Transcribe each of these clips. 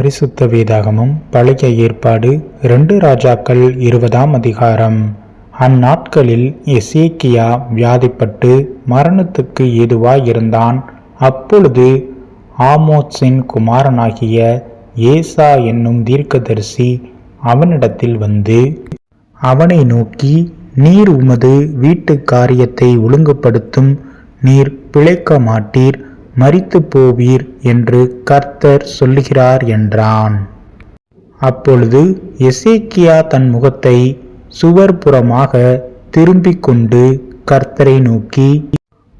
பரிசுத்த வேதாகமும் பழைய ஏற்பாடு இரண்டு ராஜாக்கள் இருபதாம் அதிகாரம். அந்நாட்களில் எசேக்கியா வியாதிப்பட்டு மரணத்துக்கு ஏதுவாயிருந்தான். அப்பொழுது ஆமோத்ஸின் குமாரனாகிய ஏசா என்னும் தீர்க்கதரிசி அவனிடத்தில் வந்து அவனை நோக்கி நீர் உமது வீட்டு காரியத்தை ஒழுங்குபடுத்தும் நீர் பிழைக்க மாட்டீர். மறித்து போவீர் என்று கர்த்தர் சொல்லுகிறார் என்றான். அப்பொழுது எசேக்கியா தன் முகத்தை சுவர்புறமாக திரும்பிக் கொண்டு கர்த்தரை நோக்கி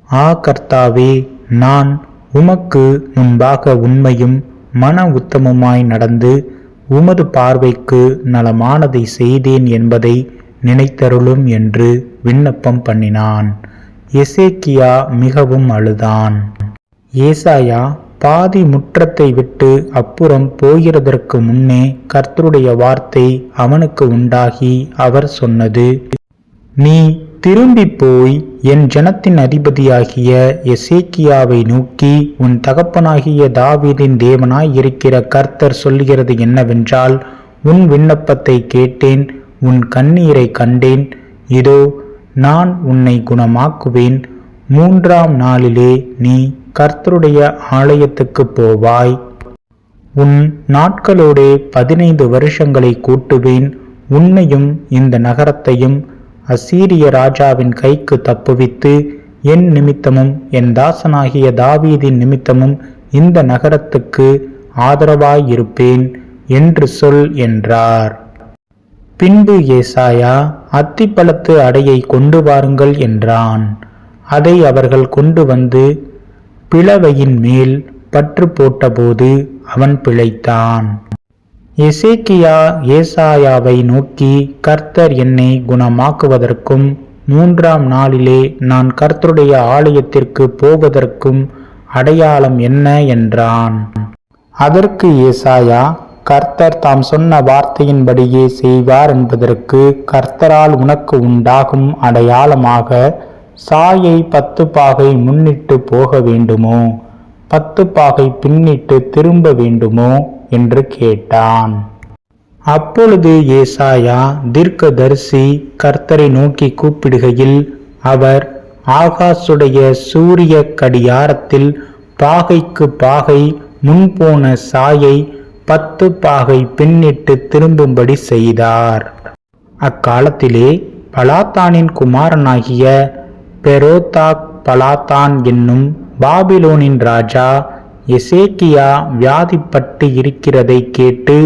ஆ கர்த்தாவே நான் உமக்கு முன்பாக உண்மையும் மன உத்தமமாய் நடந்து உமது பார்வைக்கு நலமானதை செய்தேன் என்பதை நினைத்தருளும் என்று விண்ணப்பம் பண்ணினான். எசேக்கியா மிகவும் அழுதான். ஏசாயா பாதி முற்றத்தை விட்டு அப்புறம் போகிறதற்கு முன்னே கர்த்தருடைய வார்த்தை அவனுக்கு உண்டாகி அவர் சொன்னது. நீ திரும்பி போய் என் ஜனத்தின் அதிபதியாகிய எசேக்கியாவை நோக்கி உன் தகப்பனாகிய தாவீதின் தேவனாய் இருக்கிற கர்த்தர் சொல்லுகிறது என்னவென்றால் உன் விண்ணப்பத்தை கேட்டேன் உன் கண்ணீரை கண்டேன். இதோ நான் உன்னை குணமாக்குவேன். மூன்றாம் நாளிலே நீ கர்த்தருடைய ஆலயத்துக்கு போவாய். உன் நாட்களோடே பதினைந்து வருஷங்களை கூட்டுவேன். உன்னையும் இந்த நகரத்தையும் அசீரிய ராஜாவின் கைக்கு தப்புவித்து என் நிமித்தமும் என் தாசனாகிய தாவீதின் நிமித்தமும் இந்த நகரத்துக்கு ஆதரவாயிருப்பேன் என்று சொல் என்றார். பின்பு ஏசாயா அத்திப்பழத்து அடையை கொண்டு வாருங்கள் என்றான். அதை அவர்கள் கொண்டு வந்து பிளவையின் மேல் பற்று போட்டபோது அவன் பிழைத்தான். எசேக்கியா ஏசாயாவை நோக்கி கர்த்தர் என்னை குணமாக்குவதற்கும் மூன்றாம் நாளிலே நான் கர்த்தருடைய ஆலயத்திற்கு போவதற்கும் அடையாளம் என்ன? என்றான். அதற்கு ஏசாயா கர்த்தர் தாம் சொன்ன வார்த்தையின்படியே செய்வார் என்பதற்கு கர்த்தரால் உனக்கு உண்டாகும் அடையாளமாக சாயை பத்து பாகை முன்னிட்டு போக வேண்டுமோ? பத்து பாகை பின்னிட்டு திரும்ப வேண்டுமோ? என்று கேட்டான். அப்பொழுது ஏசாயா தீர்க்கதரிசி கர்த்தரை நோக்கி கூப்பிடுகையில் அவர் ஆகாசுடைய சூரிய கடியாரத்தில் பாகைக்கு பாகை முன்போன சாயை பத்து பாகை பின்னிட்டு திரும்பும்படி செய்தார். அக்காலத்திலே பலாத்தானின் குமாரனாகிய பெரோதாக் பலாத்தான் என்னும் பாபிலோனின் ராஜா எசேக்கியா வியாதிப்பட்டு இருக்கிறதை கேட்டு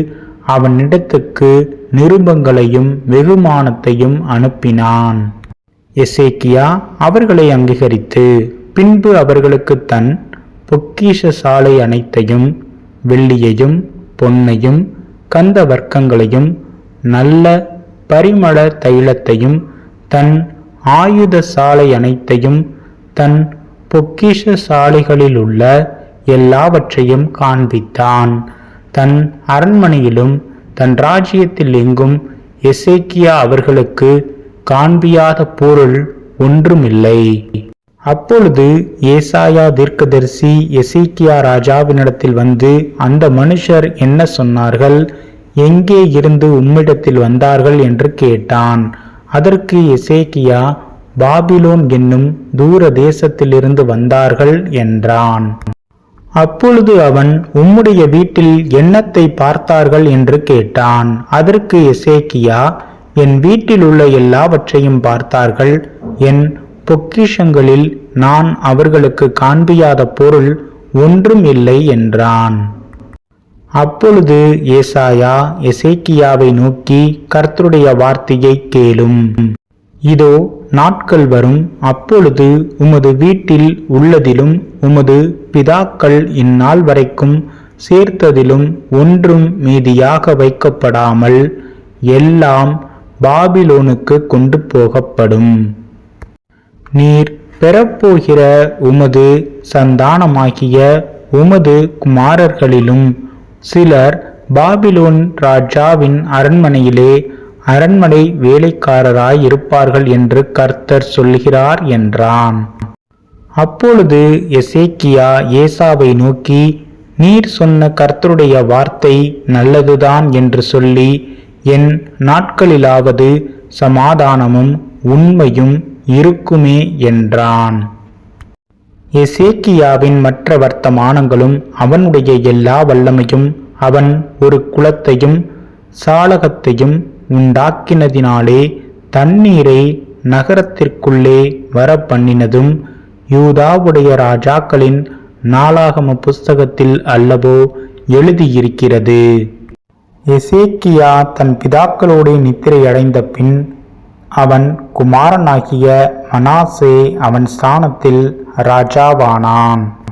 அவனிடத்துக்கு நிருபங்களையும் வெகுமானத்தையும் அனுப்பினான். எசேக்கியா அவர்களை அங்கீகரித்து பின்பு அவர்களுக்கு தன் பொக்கிஷ சாலை அனைத்தையும் வெள்ளியையும் பொன்னையும் கந்த வர்க்கங்களையும் நல்ல பரிமள தைலத்தையும் தன் ஆயுத சாலை அனைத்தையும் தன் பொக்கிஷ சாலைகளிலுள்ள எல்லாவற்றையும் காண்பித்தான். தன் அரண்மனையிலும் தன் ராஜ்யத்தில் எங்கும் எசேக்கியா அவர்களுக்கு காண்பியாத பொருள் ஒன்றுமில்லை. அப்பொழுது ஏசாயா தீர்க்கதரிசி எசேக்கியா ராஜாவினிடத்தில் வந்து அந்த மனுஷர் என்ன சொன்னார்கள்? எங்கே இருந்து உம்மிடத்தில் வந்தார்கள்? என்று கேட்டான். அதற்கு எசேக்கியா பாபிலோன் என்னும் தூர தேசத்திலிருந்து வந்தார்கள் என்றான். அப்பொழுது அவன் உம்முடைய வீட்டில் எண்ணத்தை பார்த்தார்கள்? என்று கேட்டான். அதற்கு எசேக்கியா என் வீட்டில் உள்ள எல்லாவற்றையும் பார்த்தார்கள். என் பொக்கிஷங்களில் நான் அவர்களுக்கு காண்பியாத பொருள் ஒன்றும் இல்லை என்றான். அப்பொழுது ஏசாயா எசேக்கியாவை நோக்கி கர்த்தருடைய வார்த்தையை கேளும். இதோ நாட்கள் வரும். அப்பொழுது உமது வீட்டில் உள்ளதிலும் உமது பிதாக்கள் இந்நாள் வரைக்கும் சேர்த்ததிலும் ஒன்றும் மீதியாக வைக்கப்படாமல் எல்லாம் பாபிலோனுக்கு கொண்டு போகப்படும். நீர் பெறப்போகிற உமது சந்தானமாகிய உமது குமாரர்களிலும் சிலர் பாபிலோன் ராஜாவின் அரண்மனையிலே அரண்மனை வேலைக்காரராய் இருப்பார்கள் என்று கர்த்தர் சொல்கிறார் என்றான். அப்பொழுது எசேக்கியா ஏசாவை நோக்கி நீர் சொன்ன கர்த்தருடைய வார்த்தை நல்லதுதான் என்று சொல்லி என் நாட்களிலாவது சமாதானமும் உண்மையும் இருக்குமே என்றான். எசேக்கியாவின் மற்ற வர்த்தமானங்களும் அவனுடைய எல்லா வல்லமையும் அவன் ஒரு குலத்தையும் சாளகத்தையும் உண்டாக்கினதினாலே தண்ணீரை நகரத்திற்குள்ளே வர பண்ணினதும் யூதாவுடைய ராஜாக்களின் நாளாகம புஸ்தகத்தில் அல்லவோ எழுதியிருக்கிறது. எசேக்கியா தன் பிதாக்களோடு நித்திரையடைந்த பின் அவன் குமாரனாகிய மனாசே அவன் ஸ்தானத்தில் ராஜாவானான்.